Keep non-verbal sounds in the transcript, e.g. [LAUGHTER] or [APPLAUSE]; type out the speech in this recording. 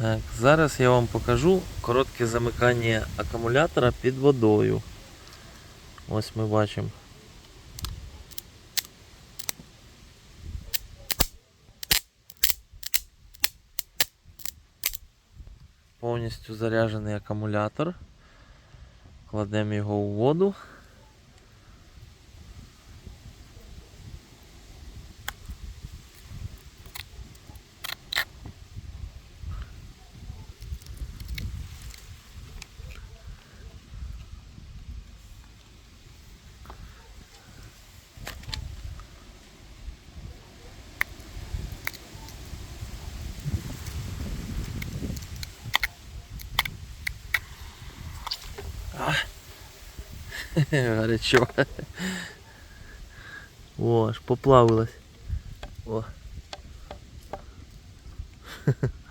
Так, зараз я вам покажу коротке замикання акумулятора під водою. Ось ми бачимо. Повністю заряджений акумулятор. Кладемо його у воду. [LAUGHS] Горячо. О, аж поплавилась. О. [LAUGHS]